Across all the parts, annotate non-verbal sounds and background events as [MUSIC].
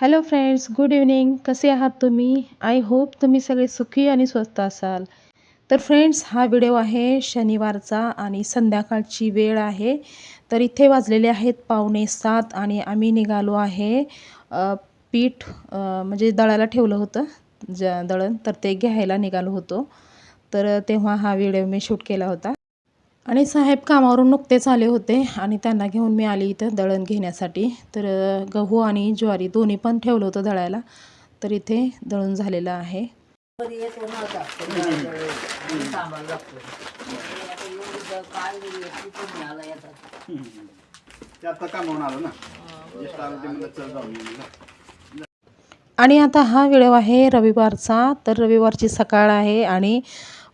Hello friends good evening कसे आहात तुम्ही? आय होप तुम्ही सगळे सुखी आणि स्वस्त असाल. तर फ्रेंड्स हा व्हिडिओ आहे शनिवारचा आणि संध्याकाळची वेळ आहे. तर इथे वाजलेले आहेत पावणे सात आणि आम्ही निघालो आहे पीठ म्हणजे दळायला ठेवलं होतं ज दळण. तर ते घ्यायला निघालो होतो. तर तेव्हा हा व्हिडिओ मी शूट केला होता. आणि साहेब कामावरून नुकतेच आले होते आणि त्यांना घेऊन मी आली इथं दळण घेण्यासाठी. तर गहू आणि ज्वारी दोन्ही पण ठेवलं होतं दळायला. तर इथे दळून झालेलं आहे. आणि आता हा वेळ आहे रविवारचा. तर रविवारची सकाळ आहे आणि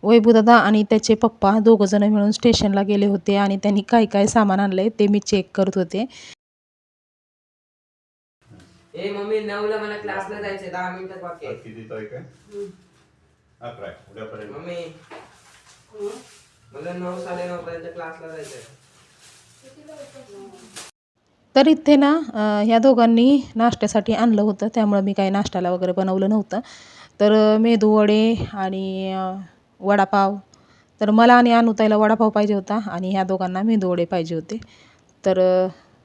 वैभूदादा आणि त्याचे पप्पा दोघंजण मिळून स्टेशनला गेले होते आणि त्यांनी काय काय सामान आणलंय ते मी चेक करत होते. ए मम्मी नऊला मला क्लासला जायचंय दहा मिनिटात बाकी आहे. किती तारीख आहे? अकरा आहे. उद्यापर्यंत. मम्मी मला नऊ साडे नऊ पर्यंत क्लासला जायचंय. तर इथे ना अ, ह्या दोघांनी नाश्त्यासाठी आणलं होतं त्यामुळं मी काही नाश्त्याला वगैरे बनवलं नव्हतं. तर अ, मेदूवडे आणि अ, वडापाव. तर मला आणि अनुताईला वडापाव पाहिजे होता आणि ह्या दोघांना मेंदूवडे पाहिजे होते. तर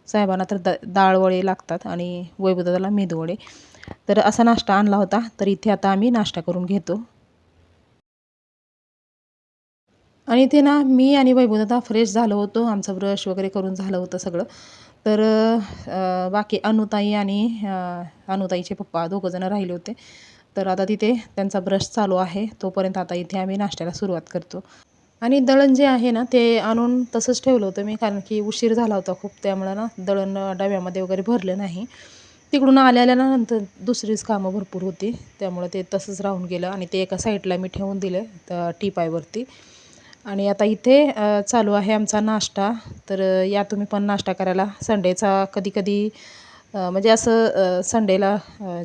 साहेबांना तर दा डाळवडे लागतात आणि वैभवदादाला मेदूवडे तर असा नाश्ता आणला होता. तर इथे आता आम्ही नाश्ता करून घेतो. आणि ते ना मी आणि वैभवदादा फ्रेश झालो होतो. आमचं ब्रश वगैरे करून झालं होतं सगळं. तर बाकी अनुताई आणि अनुताईचे पप्पा दोघंजणं राहिले होते. तर आता तिथे त्यांचा ब्रश चालू आहे. तोपर्यंत आता इथे आम्ही नाश्त्याला सुरुवात करतो. आणि दळण जे आहे ना ते आणून तसंच ठेवलं होतं मी कारण की उशीर झाला होता खूप त्यामुळं ना दळण डब्यामध्ये वगैरे भरलं नाही. तिकडून आल्या नंतर दुसरीच कामं भरपूर होती. त्यामुळं ते तसंच राहून गेलं आणि ते एका साईडला मी ठेवून दिलं त्या टीपायवरती. आणि आता इथे चालू आहे आमचा नाश्ता. तर या तुम्ही पण नाश्ता करायला. संडेचा कधी कधी म्हणजे असं संडेला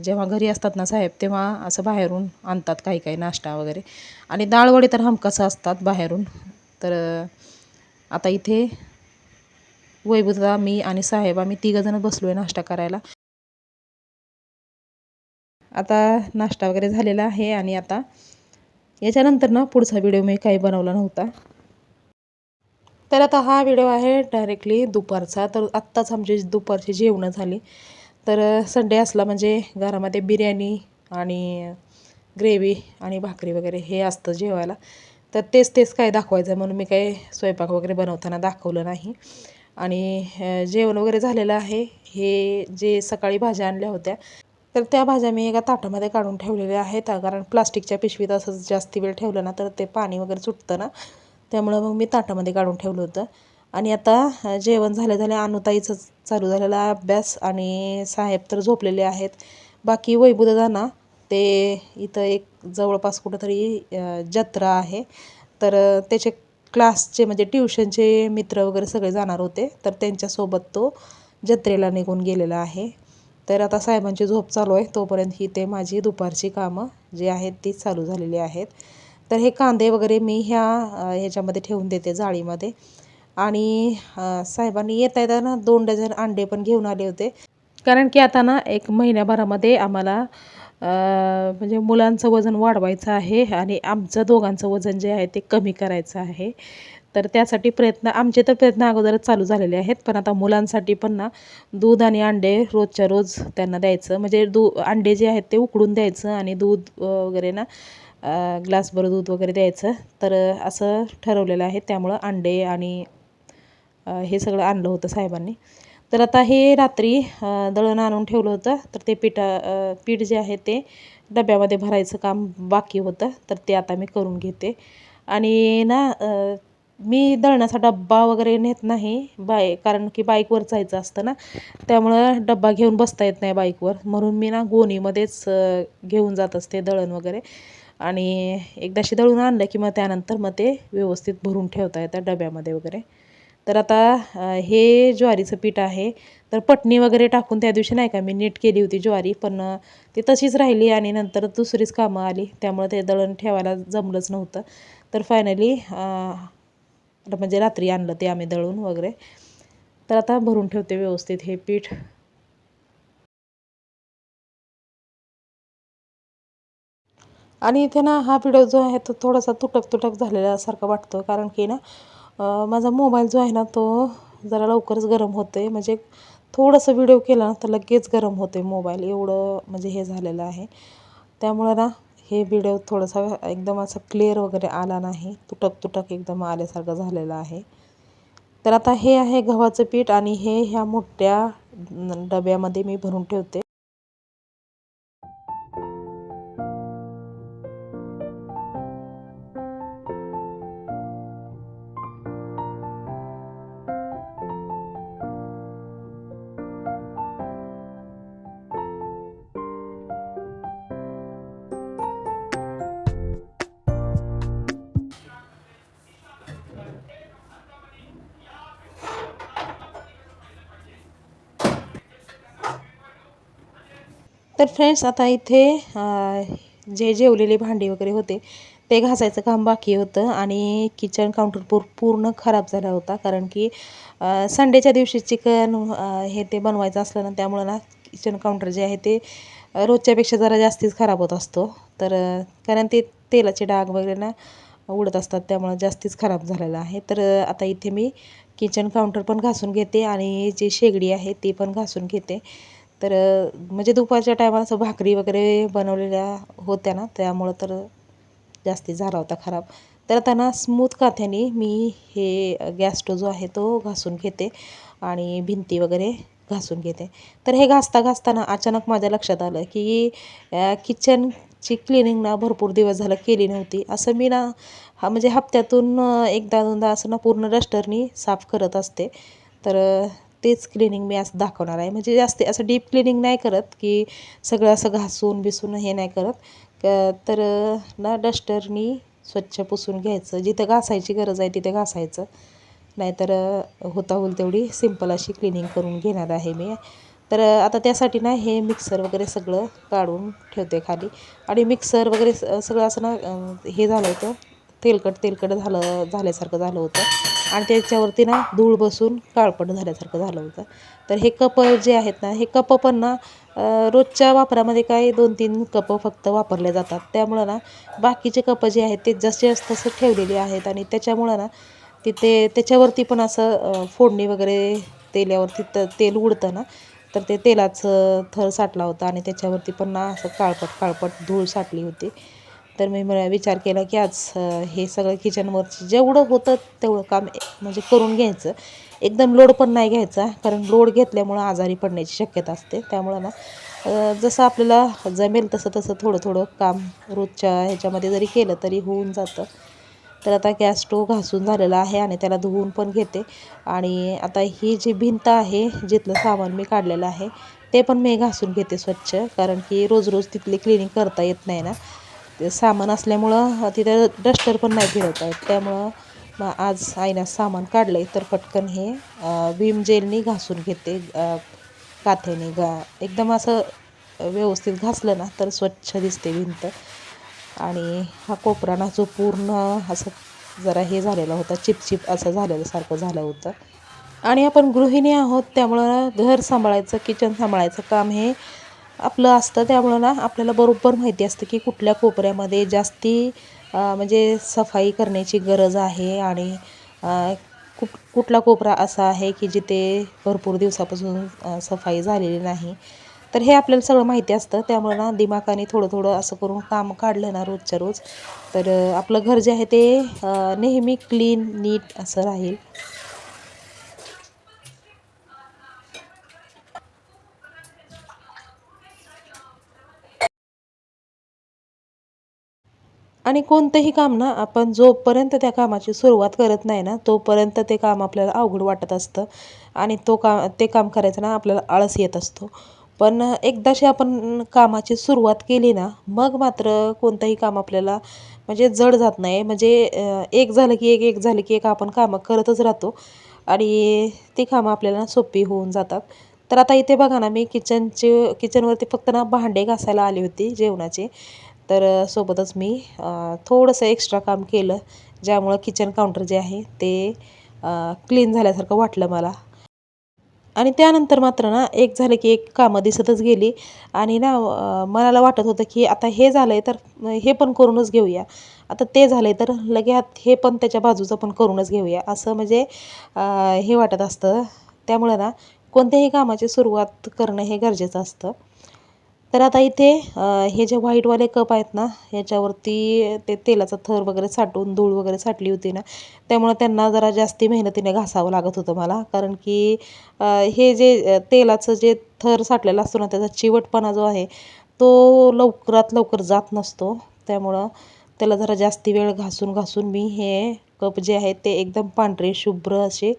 जेव्हा घरी असतात ना साहेब तेव्हा असं बाहेरून आणतात काही काही नाश्ता वगैरे. आणि डाळवडे तर हमखास असतात बाहेरून. तर आता इथे वैभवदा मी आणि साहेब आम्ही तिघंजणं बसलो आहे नाश्ता करायला. आता नाश्ता वगैरे झालेला आहे आणि आता याच्यानंतर ना पुढचा व्हिडिओ मी काही बनवला नव्हता. तर आता हा व्हिडिओ आहे डायरेक्टली दुपारचा. तर आत्ताच आमची दुपारची जेवणं झाली. तर संडे असला म्हणजे घरामध्ये बिर्याणी आणि ग्रेव्ही आणि भाकरी वगैरे हे असतं जेवायला. तर तेच तेच काय दाखवायचं म्हणून मी काही स्वयंपाक वगैरे बनवताना दाखवलं नाही. आणि जेवण वगैरे झालेलं आहे. हे जे सकाळी भाज्या आणल्या होत्या तर त्या भाज्या मी एका ताटामध्ये काढून ठेवलेल्या आहेत. कारण प्लास्टिकच्या पिशवीत असंच जास्ती वेळ ठेवलं ना तर ते पाणी वगैरे सुटतं ना. त्यामुळं मग मी ताटामध्ये काढून ठेवलं होतं. आणि आता जेवण झालं झालं अनुताईचं चालू झालेला अभ्यास आणि साहेब तर झोपलेले आहेत. बाकी वैभवदादा ते इथं एक जवळपास कुठंतरी जत्रा आहे. तर त्याचे क्लासचे म्हणजे ट्युशनचे मित्र वगैरे सगळे जाणार होते. तर त्यांच्यासोबत तो जत्रेला निघून गेलेला आहे. तर आता साहेबांची झोप चालू आहे. तोपर्यंत ही ते माझी दुपारची कामं जी आहेत ती चालू झालेली आहेत. तर हे कांदे वगैरे मी ह्या ह्याच्यामध्ये ठेवून देते जाळीमध्ये. आणि साहेबांनी येता येताना दोन डझन अंडे पण घेऊन आले होते. कारण की आता ना एक महिन्याभरामध्ये आम्हाला म्हणजे मुलांचं वजन वाढवायचं आहे आणि आमचं दोघांचं वजन जे आहे ते कमी करायचं आहे. तर त्यासाठी प्रयत्न आमचे तर प्रयत्न अगोदरच चालू झालेले आहेत. पण आता मुलांसाठी पण ना दूध आणि अंडे रोजच्या रोज त्यांना द्यायचं. म्हणजे दू अंडे जे आहेत ते उकडून द्यायचं आणि दूध वगैरे ना ग्लासभर दूध वगैरे द्यायचं. तर असं ठरवलेलं आहे. त्यामुळं अंडे आणि हे सगळं आणलं होतं साहेबांनी. तर आता हे रात्री दळण आणून ठेवलं होतं. तर ते पिठा पीठ जे आहे ते डब्यामध्ये भरायचं काम बाकी होतं. तर ते आता मी करून घेते. आणि ना मी दळणाचा डब्बा वगैरे नेत नाही बाय कारण की बाईकवर जायचं असतं ना. त्यामुळं डब्बा घेऊन बसता येत नाही बाईकवर. म्हणून मी ना गोणीमध्येच घेऊन जात असते दळण वगैरे. आणि एकदाशी दळून आणलं की मग त्यानंतर मग ते व्यवस्थित भरून ठेवता येतं डब्यामध्ये वगैरे. तर आता हे ज्वारीचं पीठ आहे. तर पटणी वगैरे टाकून त्या दिवशी नाही का मी नीट केली होती ज्वारी पण ती तशीच राहिली आणि नंतर दुसरीच कामं आली. त्यामुळे ते दळण ठेवायला जमलंच नव्हतं. तर फायनली म्हणजे रात्री आणलं ते आम्ही दळून वगैरे. तर आता भरून ठेवते व्यवस्थित हे पीठ. आणि इथे ना हा व्हिडिओ जो आहे तो थोडासा तुटक तुटक झालेल्यासारखा वाटतो. कारण की ना माझा मोबाईल जो आहे ना तो जरा लवकरच गरम होते म्हणजे थोडंसं व्हिडिओ केला ना तर लगेच गरम होते मोबाईल एवढं म्हणजे हे झालेलं आहे. त्यामुळं ना हे व्हिडिओ थोडासा एकदम असा क्लिअर वगैरे आला नाही. तुटक तुटक एकदम आल्यासारखं झालेलं आहे. तर आता हे आहे गव्हाचं पीठ आणि हे ह्या मोठ्या डब्यामध्ये मी भरून ठेवते. तर फ्रेंड्स आता इथे जे जेवलेले भांडी वगैरे होते ते घासायचं काम बाकी होतं आणि किचन काउंटर पूर पूर्ण खराब झाला होता. कारण की संडेच्या दिवशी चिकन हे ते बनवायचं असलं ना त्यामुळं ना किचन काउंटर जे आहे ते रोजच्यापेक्षा जरा जास्तीच खराब होत असतो. तर कारण ते तेलाचे डाग वगैरे ना उडत असतात त्यामुळं जास्तीच खराब झालेलं आहे. तर आता इथे मी किचन काउंटर पण घासून घेते आणि जी शेगडी आहे ती पण घासून घेते. तर म्हणजे दुपारच्या टायमाला असं भाकरी वगैरे बनवलेल्या होत्या ना त्यामुळं तर जास्ती झाला होता खराब. तर त्यांना स्मूथ काथ्याने मी हे गॅस स्टो जो आहे तो घासून घेते आणि भिंती वगैरे घासून घेते. तर हे घासता घासताना अचानक माझ्या लक्षात आलं की किचनची क्लिनिंग ना भरपूर दिवस झालं केली नव्हती. असं मी ना हा म्हणजे हप्त्यातून एकदा दोनदा असं ना पूर्ण डस्टरनी साफ करत असते. तर तेच क्लिनिंग मी असं दाखवणार आहे. म्हणजे जास्त असं डीप क्लिनिंग नाही करत की सगळं असं घासून बिसून हे नाही करत. क- तर ना डस्टरनी स्वच्छ पुसून घ्यायचं. जिथं घासायची गरज आहे तिथे घासायचं. नाहीतर होता होईल तेवढी सिंपल अशी क्लिनिंग करून घेणार आहे मी. तर आता त्यासाठी ना हे मिक्सर वगैरे सगळं काढून ठेवते खाली. आणि मिक्सर वगैरे स- सगळं असं ना हे झालं होतं तेलकट तेलकट झालं झाल्यासारखं झालं होतं. आणि त्याच्यावरती ना धूळ बसून काळपट झाल्यासारखं झालं होतं. तर हे कप जे आहेत ना हे कप पण ना रोजच्या वापरामध्ये काय दोन तीन कप फक्त वापरले जातात. त्यामुळं ना बाकीचे कप जे आहेत ते जसे तसं ठेवलेले आहेत आणि त्याच्यामुळं ना तिथे त्याच्यावरती पण असं फोडणी वगैरे तेल्यावरती त तेल उडतं ना तर ते तेलाचं थर साठला होता आणि त्याच्यावरती पण ना असं काळपट काळपट धूळ साठली होती. तर मी मला विचार केला की आज हे सगळं किचनवरचं जेवढं होतं तेवढं काम म्हणजे करून घ्यायचं. एकदम लोड पण नाही घ्यायचा कारण लोड घेतल्यामुळं आजारी पडण्याची शक्यता असते. त्यामुळं ना जसं आपल्याला जमेल तसं तसं थोडं थोडं काम रोजच्या ह्याच्यामध्ये जरी केलं तरी होऊन जातं. तर आता गॅस स्टोव घासून झालेला आहे आणि त्याला धुवून पण घेते. आणि आता ही जी भिंत आहे जिथलं सामान मी काढलेलं आहे ते पण मी घासून घेते स्वच्छ कारण की रोज रोज तिथली क्लिनिंग करता येत नाही ना. ते सामान असल्यामुळं तिथं डस्टर पण नाही फिरवता येत. त्यामुळं मग आज आईनं सामान काढलं आहे तर पटकन हे विम जेलनी घासून घेते काथ्याने. गा एकदम असं व्यवस्थित घासलं ना तर स्वच्छ दिसते भिंत. आणि हा कोपरा ना जो पूर्ण असं जरा हे झालेला होता चिपचिप असं झालेलं सारखं झालं होतं. आणि आपण गृहिणी आहोत त्यामुळं घर सांभाळायचं किचन सांभाळायचं काम हे आपलं असतं त्यामुळं ना आपल्याला बरोबर माहिती असतं की कुठल्या कोपऱ्यामध्ये जास्ती म्हणजे सफाई करण्याची गरज आहे आणि कुठ कुठला कोपरा असा आहे की जिथे भरपूर दिवसापासून सफाई झालेली नाही. तर हे आपल्याला सगळं माहिती असतं त्यामुळं ना दिमाखाने थोडं थोडं असं करून काम काढलं ना रोजच्या रोज. तर आपलं घर जे आहे ते नेहमी क्लीन नीट असं राहील. आणि कोणतंही काम ना आपण जोपर्यंत त्या कामाची सुरुवात करत नाही ना तोपर्यंत ते काम आपल्याला अवघड वाटत असतं. आणि तो का ते काम करायचं ना आपल्याला आळस येत असतो. पण एकदाशी आपण कामाची सुरुवात केली ना मग मात्र कोणतंही काम आपल्याला म्हणजे जड जात नाही. म्हणजे एक झालं की एक एक झालं की एक आपण कामं करतच राहतो. आणि ती कामं आपल्याला सोपी होऊन जातात. तर आता इथे बघा ना मी किचनचे किचनवरती फक्त ना भांडे घासायला आली होती जेवणाचे. तर सोबतच मी थोडंसं एक्स्ट्रा काम केलं ज्यामुळं किचन काउंटर जे आहे ते क्लीन झाल्यासारखं वाटलं मला. आणि त्यानंतर मात्र ना एक झालं की एक कामं दिसतच गेली. आणि ना मनाला वाटत होतं की आता हे झालं आहे तर हे पण करूनच घेऊया. आता ते झालं आहे तर लगेच हे पण त्याच्या बाजूचं पण करूनच घेऊया. असं म्हणजे हे वाटत असतं. त्यामुळं ना कोणत्याही कामाची सुरुवात करणं हे गरजेचं असतं. तर आता इथे हे जे व्हाईटवाले कप आहेत ना ह्याच्यावरती ते तेलाचा थर वगैरे साठवून धूळ वगैरे साठली होती ना त्यामुळं त्यांना जरा जास्ती मेहनतीने घासावं लागत होतं मला. कारण की हे जे तेलाचं जे थर साठलेला असतो ना त्याचा चिवटपणा जो आहे तो लवकरात लवकर जात नसतो. त्यामुळं त्याला जरा जास्ती वेळ घासून घासून मी हे कप जे आहेत ते एकदम पांढरे शुभ्र असे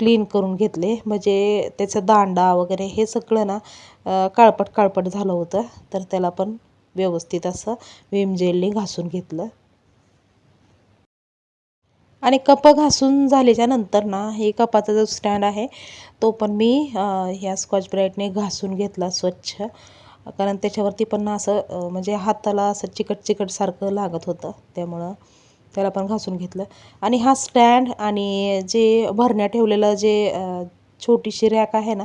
क्लीन करून घेतले. म्हणजे त्याचं दांडा वगैरे हे सगळं ना काळपट काळपट झालं होतं. तर त्याला पण व्यवस्थित असं विम जेलने घासून घेतलं. आणि कप घासून झाल्याच्यानंतर ना हे कपाचा जो स्टँड आहे तो पण मी ह्या स्कॉच ब्राईटने घासून घेतला स्वच्छ. कारण त्याच्यावरती पण असं म्हणजे हाताला असं चिकट चिकटसारखं लागत होतं. त्यामुळं त्याला पण घासून घेतलं. आणि हा स्टँड आणि जे भरण्या ठेवलेलं जे छोटीशी रॅक आहे ना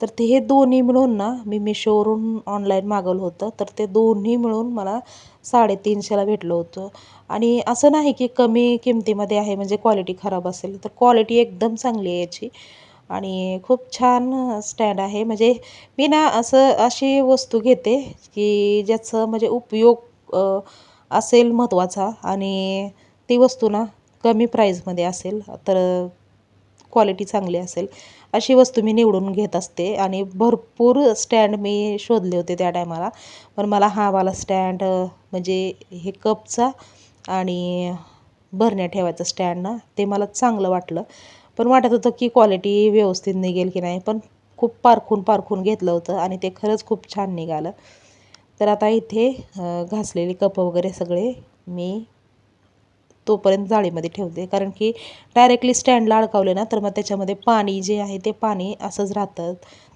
तर ते हे दोन्ही मिळून ना मी मिशोवरून ऑनलाईन मागवलं होतं. तर ते दोन्ही मिळून मला साडेतीनशेला भेटलं होतं. आणि असं नाही की कमी किमतीमध्ये आहे म्हणजे क्वालिटी खराब असेल तर क्वालिटी एकदम चांगली आहे याची. आणि खूप छान स्टँड आहे. म्हणजे मी ना असं अशी वस्तू घेते की ज्याचं म्हणजे उपयोग असेल महत्त्वाचा आणि ती वस्तू ना कमी प्राईजमध्ये असेल तर क्वालिटी चांगली असेल. अशी वस्तू मी निवडून घेत असते आणि भरपूर स्टँड मी शोधले होते त्या टायमाला पण मला हा वाला स्टँड म्हणजे हे कपचा आणि भरण्या ठेवायचं स्टँड ना ते मला चांगलं वाटलं. पण वाटत होतं की क्वालिटी व्यवस्थित निघेल की नाही पण खूप पारखून पारखून घेतलं होतं आणि ते खरंच खूप छान निघालं. तर आता इथे घासलेले कप वगैरे सगळे मी तोपर्यंत जाळीमध्ये ठेवते. कारण की डायरेक्टली स्टँडला अडकावले ना तर मग त्याच्यामध्ये पाणी जे आहे ते पाणी असंच राहतं.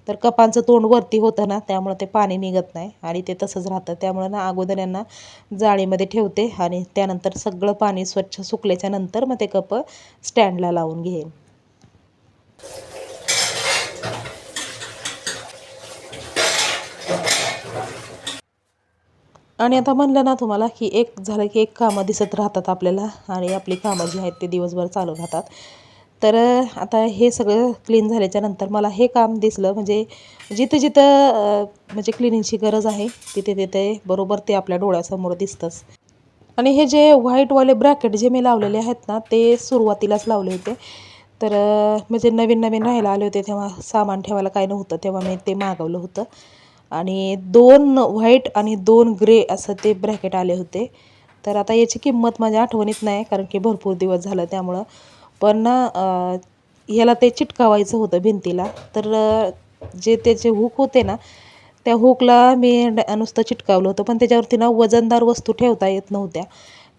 तर कपांचं तोंड वरती होतं ना त्यामुळं ते पाणी निघत नाही. आणि ते तसंच राहतं. त्यामुळं ना अगोदर यांना जाळीमध्ये ठेवते आणि त्यानंतर सगळं पाणी स्वच्छ सुकल्याच्या नंतर मग ते कप स्टँडला लावून घेईन. आणि आता म्हणलं ना तुम्हाला की एक झालं की एक कामं दिसत राहतात आपल्याला आणि आपली कामं जी आहेत ते दिवसभर चालू राहतात. तर आता हे सगळं क्लीन झाल्याच्यानंतर मला हे काम दिसलं म्हणजे जिथं जिथं म्हणजे क्लिनिंगची गरज आहे तिथे तिथे बरोबर ते आपल्या डोळ्यासमोर दिसतंच. आणि हे जे व्हाईटवाले ब्रॅकेट जे मी लावलेले आहेत ना ते सुरुवातीलाच लावले होते. तर म्हणजे नवीन नवीन राहायला आले होते तेव्हा सामान ठेवायला काय नव्हतं तेव्हा मी ते मागवलं होतं. आणि दोन व्हाईट आणि दोन ग्रे असं ते ब्रॅकेट आले होते. तर आता याची किंमत माझ्या आठवणीत नाही कारण की भरपूर दिवस झालं त्यामुळं. पण ना ह्याला ते चिटकावायचं होतं भिंतीला. तर जे त्याचे हुक होते ना त्या हुकला मी नुसतं चिटकावलं होतं. पण त्याच्यावरती ना वजनदार वस्तू ठेवता येत नव्हत्या.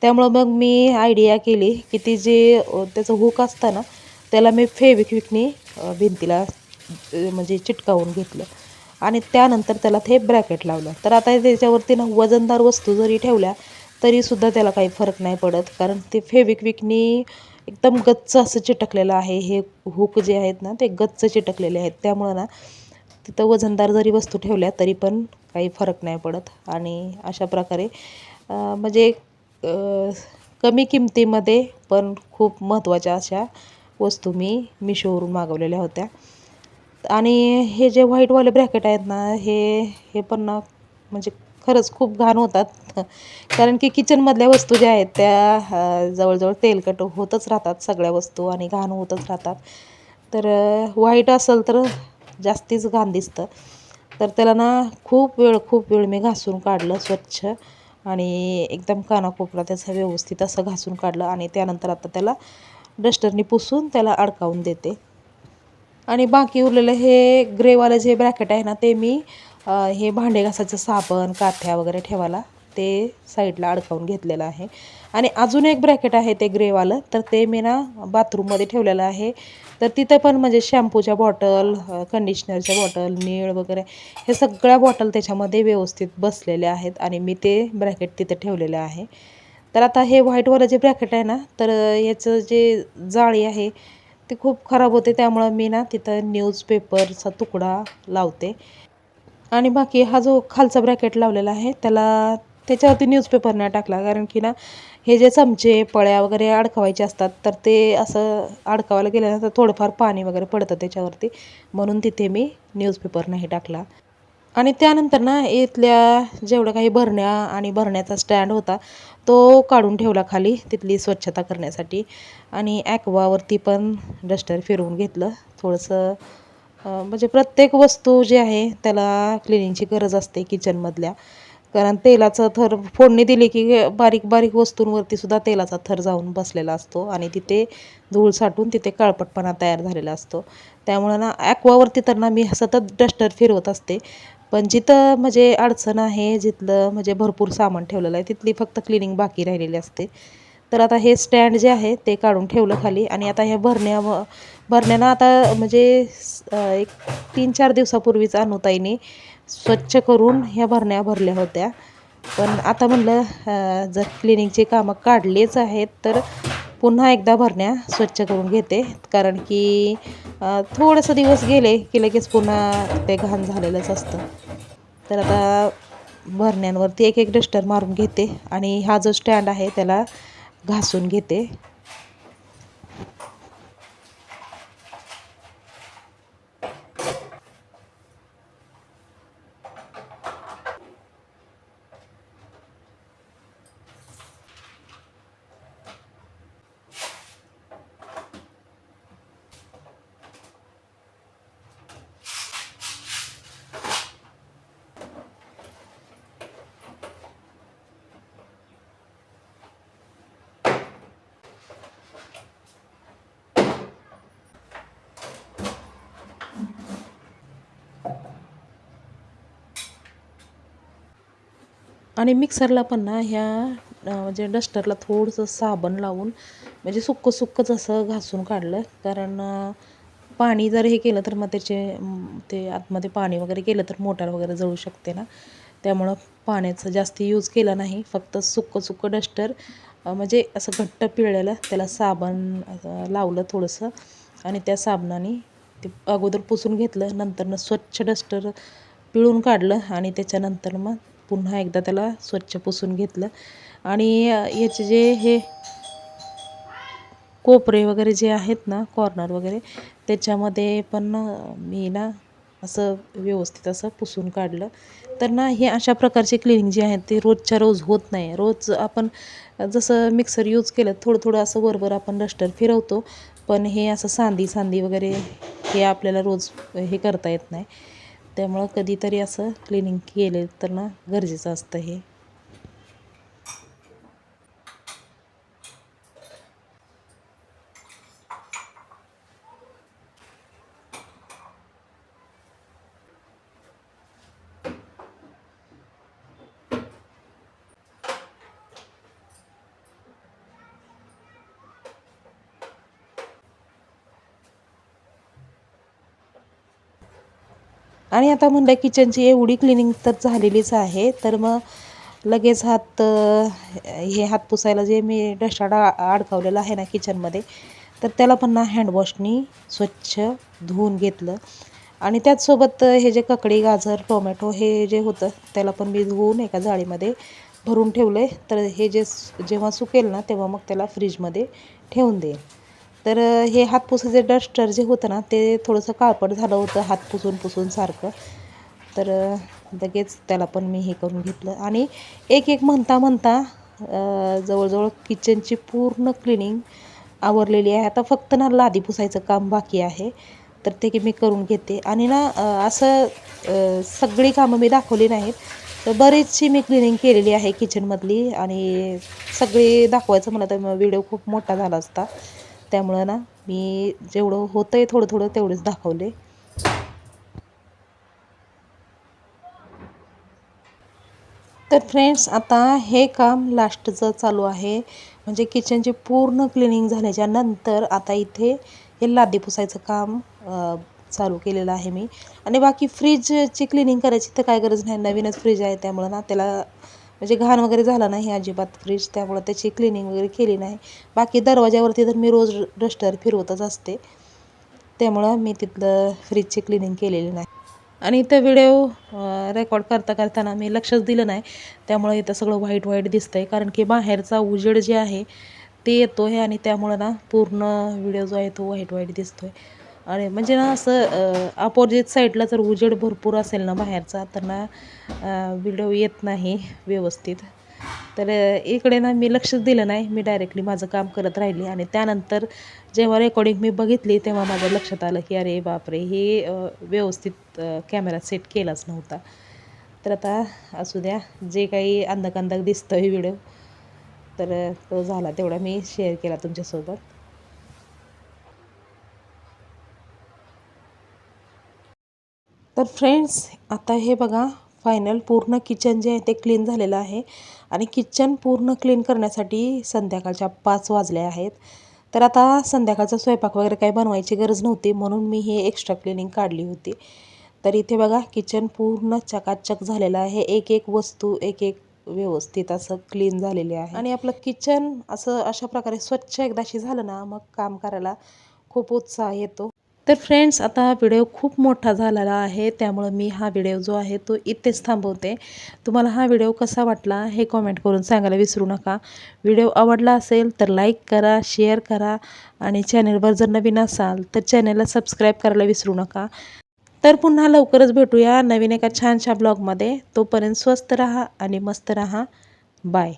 त्यामुळं मग मी आयडिया केली की ती जे त्याचं हुक असतं ना त्याला मी फेविक्विकनी भिंतीला म्हणजे चिटकावून घेतलं. आणि त्यानंतर त्याला ते ब्रॅकेट लावलं. तर आता त्याच्यावरती ना वजनदार वस्तू जरी ठेवल्या तरीसुद्धा त्याला काही फरक नाही पडत. कारण ते फेविक्विकनी एकदम गच्च असं चिटकलेलं आहे. हे हुक जे आहेत ना ते गच्च चिटकलेले आहेत. त्यामुळं ना तिथं वजनदार जरी वस्तू ठेवल्या तरी पण काही फरक नाही पडत. आणि अशा प्रकारे म्हणजे कमी किमतीमध्ये पण खूप महत्त्वाच्या अशा वस्तू मी मिशोवरून मागवलेल्या होत्या. आणि हे जे व्हाईटवाले ब्रॅकेट आहेत ना हे हे पण ना म्हणजे खरंच खूप घाण होतात. [LAUGHS] कारण की किचनमधल्या वस्तू ज्या आहेत त्या जवळजवळ तेलकट होतच राहतात सगळ्या वस्तू आणि घाण होतच राहतात. तर व्हाईट असेल तर जास्तीच घाण दिसतं. तर त्याला ना खूप वेळ खूप वेळ मी घासून काढलं स्वच्छ आणि एकदम कानाकोपरा त्याचा व्यवस्थित असं घासून काढलं आणि त्यानंतर आता त्याला डस्टरनी पुसून त्याला अडकावून देते. आणि बाकी उरलेलं हे ग्रेवालं जे ब्रॅकेट आहे ना ते मी हे भांडे घासायचं साबण काथ्या वगैरे ठेवायला ते साईडला अडकावून घेतलेलं आहे. आणि अजून एक ब्रॅकेट आहे ते ग्रेवालं तर ते मी ना बाथरूममध्ये ठेवलेलं आहे. तर तिथं पण म्हणजे शॅम्पूच्या बॉटल कंडिशनरच्या बॉटल नीळ वगैरे हे सगळ्या बॉटल त्याच्यामध्ये व्यवस्थित बसलेल्या आहेत आणि मी ते ब्रॅकेट तिथं ठेवलेलं आहे. तर आता हे व्हाईटवालं जे ब्रॅकेट आहे ना तर याचं जे जाळी आहे ती खूप खराब होते त्यामुळं मी ना तिथं न्यूजपेपरचा तुकडा लावते. आणि बाकी हा जो खालचा ब्रॅकेट लावलेला आहे त्याला त्याच्यावरती न्यूजपेपर नाही टाकला कारण की ना हे जे चमचे पळ्या वगैरे अडकवायचे असतात तर ते असं अडकावायला गेल्यानंतर थोडंफार पाणी वगैरे पडतं त्याच्यावरती. म्हणून तिथे मी न्यूजपेपर नाही टाकला. आणि त्यानंतर ना इथल्या जेवढ्या काही भरण्या आणि भरण्याचा स्टँड होता तो काढून ठेवला खाली तिथली स्वच्छता करण्यासाठी. आणि ॲक्वावरती पण डस्टर फिरवून घेतलं. थोडंसं म्हणजे प्रत्येक वस्तू जी आहे त्याला क्लिनिंगची गरज असते किचनमधल्या. कारण तेलाचं थर फोडणी दिली की बारीक बारीक वस्तूंवरती सुद्धा तेलाचा थर जाऊन बसलेला असतो आणि तिथे धूळ साठून तिथे काळपटपणा तयार झालेला असतो. त्यामुळं ना ॲक्वावरती तर ना मी सतत डस्टर फिरवत असते. पण जिथं म्हणजे अडचण आहे जिथलं म्हणजे भरपूर सामान ठेवलेलं आहे तिथली फक्त क्लिनिंग बाकी राहिलेली असते. तर आता हे स्टँड जे आहे ते काढून ठेवलं खाली आणि आता ह्या भरण्या भरण्यानं आता म्हणजे एक तीन चार दिवसापूर्वीच अनुताईने स्वच्छ करून ह्या भरण्या भरल्या होत्या. पण आता म्हणलं जर क्लिनिंगची कामं काढलीच आहेत तर पुन्हा एकदा भरण्या स्वच्छ करून घेते. कारण की थोडंसं दिवस गेले की लगेच पुन्हा ते घाण झालेलंच असतं. तर आता भरण्यांवरती एक एक डस्टर मारून घेते आणि हा जो स्टँड आहे त्याला घासून घेते. आणि मिक्सरला पण ना ह्या म्हणजे डस्टरला थोडंसं साबण लावून म्हणजे सुक्कं सुक्कंच असं घासून काढलं. कारण पाणी जर हे केलं तर मग त्याचे ते आतमध्ये पाणी वगैरे केलं तर मोटार वगैरे जळू शकते ना. त्यामुळं पाण्याचं जास्त यूज केला नाही. फक्त सुक्कं सुक्कं डस्टर म्हणजे असं घट्ट पिळलेलं त्याला साबण लावलं थोडंसं. आणि त्या साबणाने ते अगोदर पुसून घेतलं. नंतरनं स्वच्छ डस्टर पिळून काढलं. आणि त्याच्यानंतर मग पुन्हा एकदा त्याला स्वच्छ पुसून घेतलं. आणि याचे जे हे कोपरे वगैरे जे आहेत ना कॉर्नर वगैरे त्याच्यामध्ये पण मी ना असं व्यवस्थित असं पुसून काढलं. तर ना हे अशा प्रकारचे क्लिनिंग जे आहेत ते रोजच्या रोज होत नाही. रोज आपण जसं मिक्सर यूज केलं थोडं थोडं असं वरवर आपण डस्टर फिरवतो पण हे असं सांदी सांदी वगैरे हे आपल्याला रोज हे करता येत नाही. त्यामुळं कधीतरी असं क्लिनिंग केले तर ना गरजेचं असतं हे. आणि आता म्हणलं किचनची एवढी क्लिनिंग तर झालेलीच आहे. तर मग लगेच हात हे हात पुसायला जे मी डस्टाड अडकवलेलं आहे ना किचनमध्ये तर त्याला पण ना हँडवॉशनी स्वच्छ धुवून घेतलं. आणि त्याचसोबत हे जे ककडी गाजर टोमॅटो हे जे होतं त्याला पण मी धुवून एका जाळीमध्ये भरून ठेवलं आहे तर हे जे जेव्हा सुकेल ना तेव्हा मग त्याला फ्रीजमध्ये ठेवून देईल तर हे हातपुसाचे डस्टर जे होतं ना ते थोडंसं काळपट झालं होतं हात पुसून पुसून सारखं. तर लगेच त्याला पण मी हे करून घेतलं. आणि एक एक म्हणता म्हणता जवळजवळ किचनची पूर्ण क्लिनिंग आवरलेली आहे. आता फक्त ना लादी पुसायचं काम बाकी आहे. तर ते की मी करून घेते. आणि ना असं सगळी कामं मी दाखवली नाहीत. तर बरीचशी मी क्लिनिंग केलेली आहे किचनमधली. आणि सगळी दाखवायचं म्हणलं तर व्हिडिओ खूप मोठा झाला असता. त्यामुळं ना मी जेवढं होतं आहे थोडं थोडं तेवढेच दाखवले तर फ्रेंड्स आता हे काम लास्टचं चालू आहे. म्हणजे किचनची पूर्ण क्लिनिंग झाल्याच्यानंतर आता इथे हे लादी पुसायचं काम चालू केलेलं आहे मी. आणि बाकी फ्रीजची क्लिनिंग करायची तर काय गरज नाही. नवीनच फ्रीज आहे त्यामुळं ना त्याला म्हणजे घाण वगैरे झाला नाही अजिबात फ्रीज त्यामुळं त्याची क्लिनिंग वगैरे केली नाही. बाकी दरवाज्यावरती तर मी रोज डस्टर फिरवतच असते. त्यामुळं मी तिथलं फ्रीजची क्लिनिंग केलेली नाही. आणि इथं व्हिडिओ रेकॉर्ड करता करताना मी लक्षच दिलं नाही. त्यामुळं इथं सगळं व्हाईट व्हाईट दिसतं आहे कारण की बाहेरचा उजेड जे आहे ते येतो आहे आणि त्यामुळं ना पूर्ण व्हिडिओ जो आहे तो व्हाईट व्हाईट दिसतो आहे आणि म्हणजे ना असं अपोजिट साईडला जर उजेड भरपूर असेल ना बाहेरचा तर ना व्हिडिओ येत नाही व्यवस्थित. तर इकडे ना मी लक्षच दिलं नाही. मी डायरेक्टली माझं काम करत राहिली आणि त्यानंतर जेव्हा रेकॉर्डिंग मी बघितली तेव्हा माझ्या लक्षात आलं की अरे बापरे हे व्यवस्थित कॅमेरा सेट केलाच नव्हता. तर आता असू द्या जे काही अंधक अंधक दिसतं आहे व्हिडिओ तर तो झाला तेवढा मी शेअर केला तुमच्यासोबत. तर फ्रेंड्स आता हे बघा फायनल पूर्ण किचन जे आहे ते क्लीन झालेलं आहे. आणि किचन पूर्ण क्लीन करण्यासाठी संध्याकाळच्या पाच वाजले आहेत. तर आता संध्याकाळचा स्वयंपाक वगैरे काही बनवायची गरज नव्हती म्हणून मी हे एक्स्ट्रा क्लिनिंग काढली होती. तर इथे बघा किचन पूर्ण चकाचक झालेलं आहे. एक एक वस्तू एक एक व्यवस्थित असं क्लीन झालेले आहे. आणि आपलं किचन असं अशा प्रकारे स्वच्छ एकदाशी झालं ना मग काम करायला खूप उत्साह येतो. तर फ्रेंड्स आता हा व्हिडिओ खूप मोठा झालेला आहे. त्यामुळं मी हा व्हिडिओ जो आहे तो इथेच थांबवते. तुम्हाला हा व्हिडिओ कसा वाटला हे कॉमेंट करून सांगायला विसरू नका. व्हिडिओ आवडला असेल तर लाईक करा शेअर करा आणि चॅनलवर जर नवीन असाल तर चॅनलला सबस्क्राईब करायला विसरू नका. तर पुन्हा लवकरच भेटूया नवीन एका छानशा ब्लॉगमध्ये तोपर्यंत स्वस्त रहा आणि मस्त रहा. बाय